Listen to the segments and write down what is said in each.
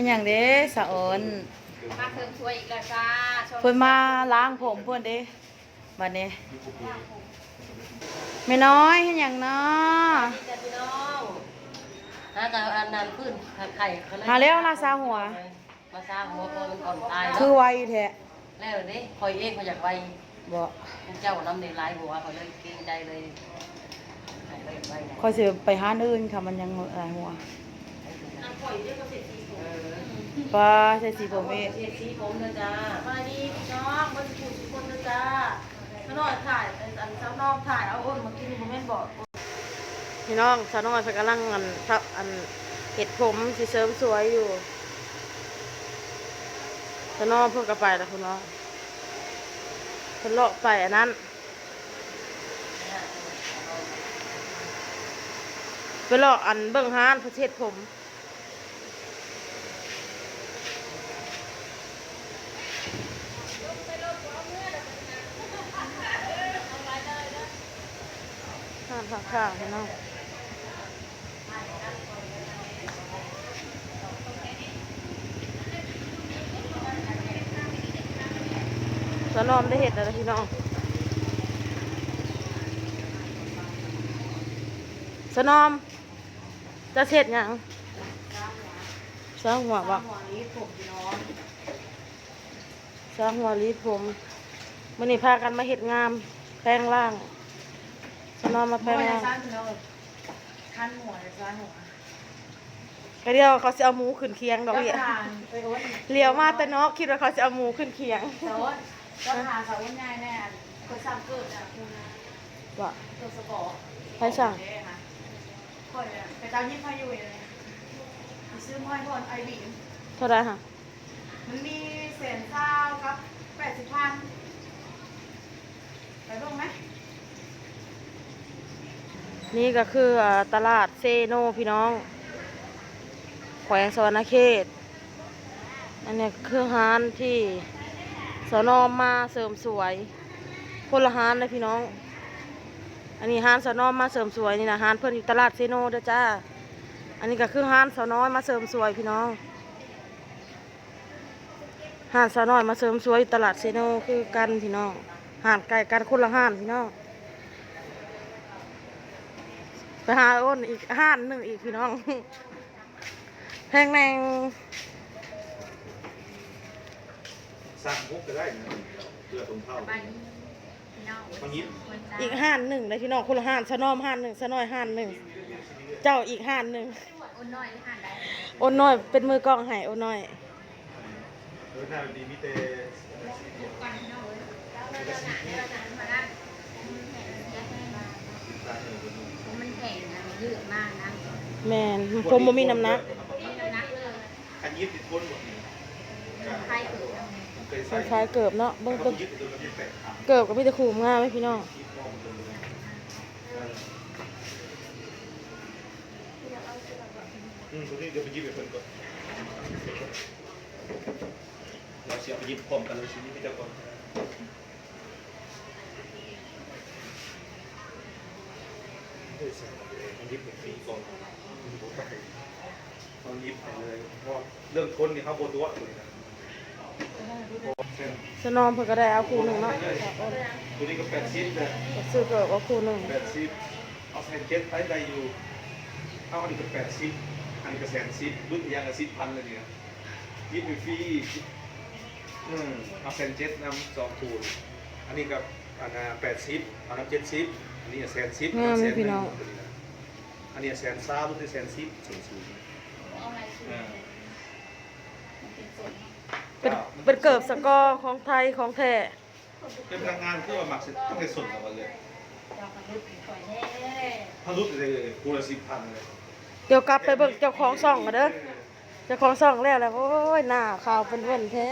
เป็นอย่างเด้สะออนมาเทิงช่วยอีกแล้วจ้าชมเพิ่นมาล้างผมเพิ่นเด้บัดนี้ไม่น้อยเห็นอย่างเนาะนี่จ้ะพี่น้องถ้าจะอันนั้นขึ้นไข่เขาเลยหาแล้วลาซาหัวมาซาหัวคนมันก่อนตายคือไวแท้แล้วนี่คอยเองเขาอยากไวบ่พวกเจ้าน้ำในลายหัวเขาเลยเกรงใจเลยให้เลยไวนะคอยสิไปหาอื่นค่ะมันยังหลายหัว ปลาใส่สีผมเองเสร็จสีผมนะจ้าสวัสดีพี่น้องมาสู่ทุกคนนะจ้าพี่น้องถ่ายอันอันเจ้าน้องถ่ายเอาอ้นมากินโมเมนต์บอกพี่น้องสาวน้อยเพิ่นกำลังอันทับอันเห็ดผมสิเสริมสวยอยู่สาวน้อยเพิ่นก็ไปแล้วคุณน้องเพิ่นเลาะไปอันนั้นไปเลาะอันเบิ่งห้านประเทศผม ห้านข้างๆพี่น้องสนอมได้เห็ดแล้วพี่น้องสนอม จะเสร็จยังสร้างหัวบ่หัวนี้ผมพี่น้องสร้างหัวรีดผมมื่อนี้พากันมาเห็ดงามแปลงร่าง สนอมมาแปลงไม่ได้ร่างสร้างพี่น้องขั้นหัวเลยสร้างหัวก็เดียวเขาจะเอาหมูขึ้นเคียงดอกเจ้าเลี้ยทานไปอ้นเลี้ยวมาแต่เนอกคิดว่าเขาจะเอาหมูขึ้นเคียงเจ้าอ้นเจ้าทานสาวอ้นง่ายแน่คนซ้ำเกิดอะคุณนะว่าตัวสปอร์ตใครสั่งคนเนี่ยไปเจ้ายิ้มพายุเลยไปซื้อม้อยพอนไอบีมเท่าไหรฮะมันมีเศษข้าวครับแปดสิบพันไปลงไหม นี่ก็คือตลาดเซโนพี่น้อง แขวงสวรรณเขต อันนี้คือร้านที่สนอมาเสริมสวยคนละร้านเลยพี่น้อง อันนี้ร้านสนอมาเสริมสวยนี่นะร้านเพื่อนอยู่ตลาดเซโนเด้อจ้า อันนี้ก็คือร้านสน้อยมาเสริมสวยพี่น้องร้านสาวน้อยมาเสริมสวยอยู่ตลาดเซโนคือกันพี่น้องร้านไก่กันคนละร้านพี่น้อง ไปหาอ้นอีกห้านหนึ่งอีกพี่น้องแพงแนงสั่งพวกก็ได้นะเพื่อตรงเท่ามันยิ้มอีกห้านหนึ่งเลยพี่น้องคนละห้านสะนอมห้านหนึ่งสะน้อยห้านหนึ่งเจ้าอีกห้านหนึ่งอ้นน้อยหรือหันได้โอนน้อยเป็นมือกล้องให้โอนน้อยเออหน้ามันดีมิเตกันพี่น้องเลย แล้วเราหนาเนี่ยเราหนามานั่นมันแข็งนะมันยืดมากนะแมนผมบ่มีน้ำหนักนักเลยอันยิ้มติดก้นหมดใครเกิดเคยคใส่ล้ายๆเกิบเนาะเบิ่งต้เบิ่องงยึดตัวนี้แตกขาเกิบก็มีแต่ขู่งามไหมพี่น้องอืมตัวนี้เดี๋ยวไปยิ้มกับเพื่อนก่อนเราเสียไปยิ้มพร้อมกันเลยชิ้นนี้ไม่เจ้าก่อน เฮ้ยใส่มันยิ้เป็นฟรีก่อนต้องยิ้มไปเลยเพราะเรื่องทนนี่เขาโบตัวเลยนะสนอมเพิ่นก็ได้เอาคู่หนึ่งเนาะตัวนี้ก็แปดสิบเลยซื้อเกิบเอาคู่หนึ่งแปดสิบเอาแสนเจ็ดไปได้อยู่เอาอันนี้ก็แปดสิบอันนี้ก็แสนสิบรุ่นยังก็สิบพันเลยเนี่ยยิบฟรีอืมเอาแสนเจ็ดนำสองคูณอันนี้กับอันแปดสิบอันนั้นเจ็ดสิบ นนี้แสนสิบงามแสเลยนพี่น้อง อันนี้แสนสามรุ่นที่แสนสิบสูงสูงเอาอะไรสูอ่าเป็นเป็นเกิบสกอร์ของไทยของแท้เป็นพนักงานที่ว่าหมักเสร็จต้องได้ส่วนกับมันเลยเจ้ากระดุกก่อยแน่ถ้ารุดเลยคูณละสิบพันเลยเดี๋ยวกลับไปเบิ่งเจ้าของซ่องกันเด้อเจ้าของซ่องแล้วแหละโอ้ยหน้าขาวเป็นเว่นแท้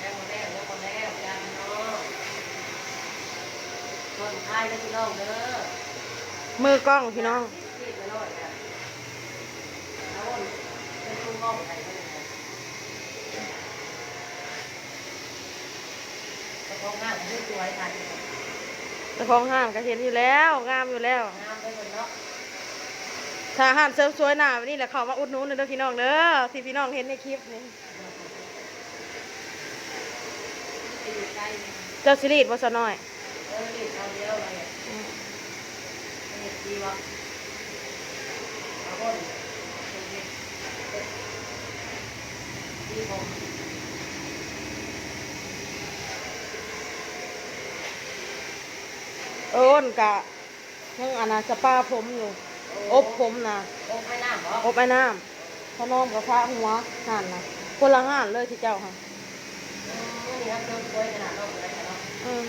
แล้วคนแรกแล้วคนแรกยามน้อง ส่วนท้ายแล้วพี่น้องเด้อมือกล้องพี่น้องที่ไปรอดกันแล้วเป็นคนงอกไทยก็เลยนะกระเพาง่ายสวยทันเจ้าของห้างก็เห็นอยู่แล้วงามอยู่แล้ว งามไปหมดเนาะถ้าอาหารเสริมสวยหน้าวันนี้แหละเขามาอุดหนุนเด้อพี่น้องเด้อที่พี่น้องเห็นในคลิปนี่ไปอยู่ใกล้ เจ้าสิรีดบ่ซะน้อย เอิ้นกะยังอันนะสปาผมอยู่ อบผมนะอ้ไม่น้ำเหรออบไอ้น้ำพอน้อมกับพระหัวหั่นนะคนละห่านเลยที่เจ้าค่ะอืมนี่ครับเริ่มสวยขนาดนั้นเลยนะอืม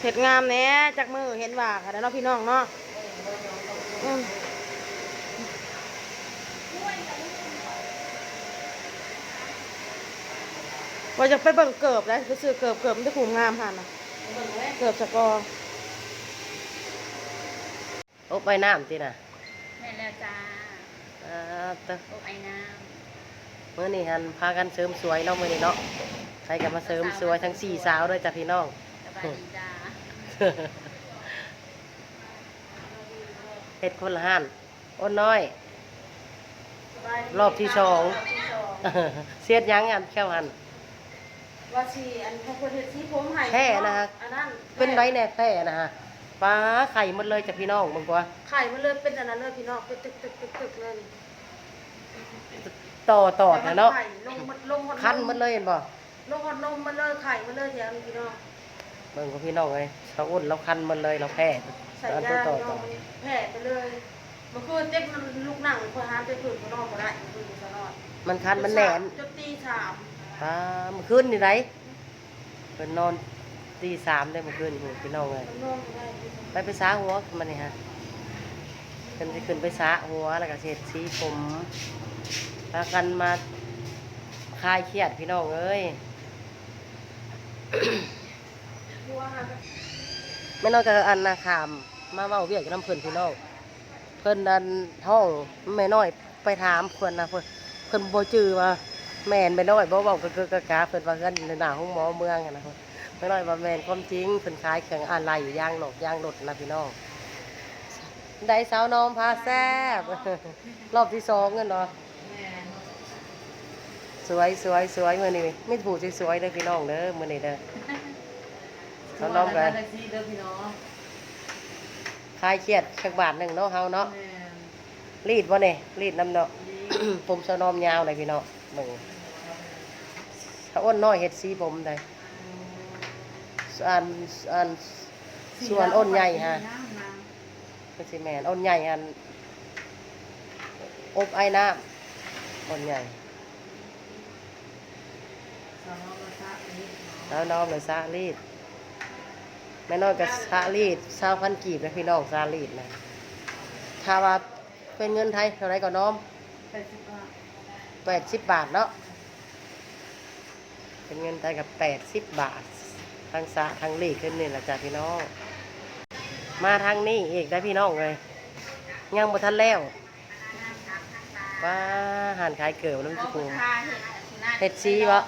เห็ดงามแหน่จากมือเห็นว่าค่ะเนาะพี่น้องเนาะอืมว่าจะไปเบิ่งเกิบแล้วไปซื้อเกิบเกิบมันจะผูมงามหันน่ะเกิบสกอร์โอ้ไปน้ำสินะแม่แล้วจ้าอ่าเตะโอ้ไอ้น้ เมื่อนี้ฮันพากันเสริมสวยเนาะมื่อนี้เนาะใครกันมาเสริมสวยทั้งสี่สาวด้วยจ้ะพี่น้องำสบายดีจ้าเฮ็ดคนละหันอ้นน้อย รอบที่สอง เสียดหยังอันแค่หันว่าชีอันพระพุทธที่ผมให้แค่นะฮะอันนั้นเป็นไรแน่แพ้นะฮะปลาไข่หมดเลยจ้ะพี่น้องมึงกว่าไข่มันเลยเป็นอันนั้นเลยพี่น้องเป็นตึกตึกตึกตึกเลย ต่อต่อนะเนาะไข่ลงมันลงหมดคันหมดเลยเห็นบ่ลงหมดนมมันเลยไข่มันเลยเดี๋ยวพี่น้องเบิ่งกับพี่น้องเลยเราอ้นเราคันหมดเลยเราแพ้ใส่อันยาต่อพี่น้ต่อองมันแผ่ไปเลยมันคือเจ๊กมันลูกหนังพอหาไปฝืนพี่น้องก็ได้ฝืนตลอดมันคันมันแหนนจนตีสามปลาเมื่อคืนนี่ไรเพิ่นนอนตีสามได้เมื่อคืนนี่พี่น้องเลยมันนอนได้ไปไปซาหัวมันนี่ฮะเพิ่นจะขึ้นไปซาหัวแล้วก็เสร็จสีผมพากันมาคลายเครียดพี่น้องเอ้ยไม่น้อยกับอันนาคาม มาเมาเวียกกับน้ำเพิ่นพี่น้องเพิ่นดันห้องแม่น้อยไปถามเพิ่นนะเพิ่นเพิ่นบ่จื้อว่าแม่นแม่น้อยบ่เว้าก็คือกะกาเพิ่นว่าเพิ่นในหน้าห้องหมอเมืองนะเพิ่นแม่น้อยว่าแม่นความจริงเพิ่นขายเครื่องอะไรย่างหลอกย่างรถนะพี่น้อง ได้สาวน้องพาแซ่บรอบที่สองกันเนาะสวยสวยสวยมื้อนี้มีผู้สวยๆเด้อพี่น้องเด้อมื้อนี้เด้อสาวน้องกันแท็กซี่เด้อพี่น้องคลายเครียดสักบาทหนึ่งเนาะเฮาเนาะแม่รีดวะเนี่ยรีดน้ำเนาะผมสนอมยาวเลยพี่เนาะมึงถ้าอ้นน้อยเฮ็ดสีผมได้อันอันส่วนอ้นใหญ่ฮะ เป็สิแมนอ้นใหญ่อันอบไอ้น้ำอ้นใหญ่แล้วน้องเลยซารีดแม่น้อยกับซารีดซาพันกีบนะพี่น้องซารีดนะถ้าว่าเป็นเงินไทยเท่าไรก็น้อมแปดสิบบาทเนาะเป็นเงินไทยกับแปดสิบบาททางสะทางลีกขึ้นนี่แหละจ้ะพี่น้อง มาทางนี้อีกได้พี่น้องเลยยังบ่ทันแล้วว่าหันขายเกิดน้ำก็จิ้คือมทาเห็ดเฮ็ดซีบ่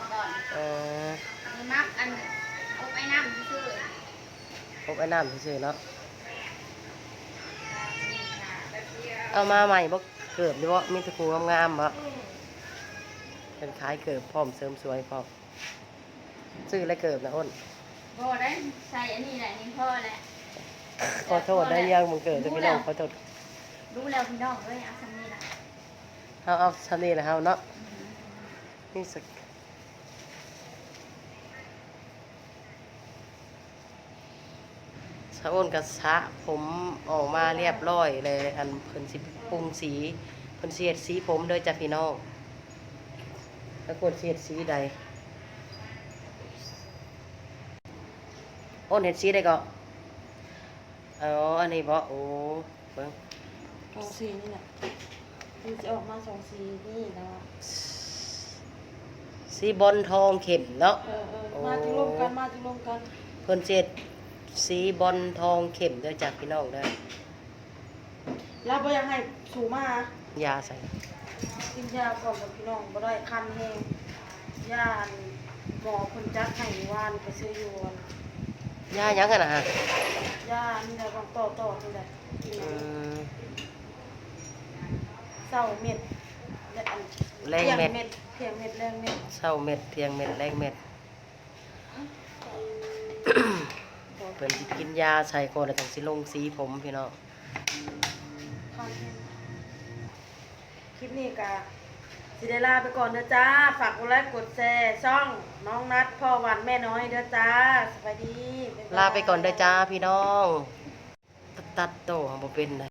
เออมีมักอันอบไอ้น้ำซื่อพบไอ้น้ำซื่อๆเนาะเอามาใหม่บ่เกิดดีบ่มีแตะคูงามๆบ่เป็นขายเกิดพร้อมเสริมสวยพร้อมซื้อแล้วเกิดนะอ้นๆบ่ได้ใส่อันนี้แหละนี่พ่อแหละ ขอโทษได้ยังมึงเกิดจะพี่น้องขอโทษรู้แล้วพี่น้องเอ้ยเอาสำนี้ล่ะเฮาเอาทำนี่แหละเฮาเนาะนี่สักสะอ้นกับสะผมออกมาเรียบร้อยเลยอันเพิ่นสิปรุงสีเพิ่นเสียดสีผมเด้อจ้ะพี่น้องแล้วกดเสียดสีใดอ้นเห็ดสีใดก็ อ๋อ อันนี้บ่โอ้เบิ่งสองสีนี่แหละมันจะออกมาสองสีนี่แล้วอะสีบอลทองเข็มเนาะ เออเออมาที่รวมกันมาที่รวมกันเพิ่นเจ็ดสีบอลทองเข็มเด้อจากพี่น้องเด้อแล้วบ่อยังให้สูมายาใส่ กินยาก่อนกับพี่น้องบ่ได้คันแห้งยาอันหมอเพิ่นจัดให้วานไปซื้ออยู่อัน ยาหยังกันนะฮะยาอันนี้แหละบางต่อต่อนี่แหละกินอืม เศร้าเม็ดและอันแรงเม็ดเทียงเม็ดแรงเม็ดเช้าเม็ดเที่ยงเม็ดแรงเม็ดเพิ่นสิกินยาใส่ก่อนแล้วจังสิลงสีผมพี่น้องคลิปนี้ก็ สิเดลาไปก่อนเด้อจ้า ฝากกดไลค์กดแชร์ช่องน้องนัดพ่อหวันแม่น้อยเด้อจ้าสวัสดีบ๊ยบย ลาไปก่อนเด้อจ้าพี่น้อง ตัดตัดโตบ่เป็นนะ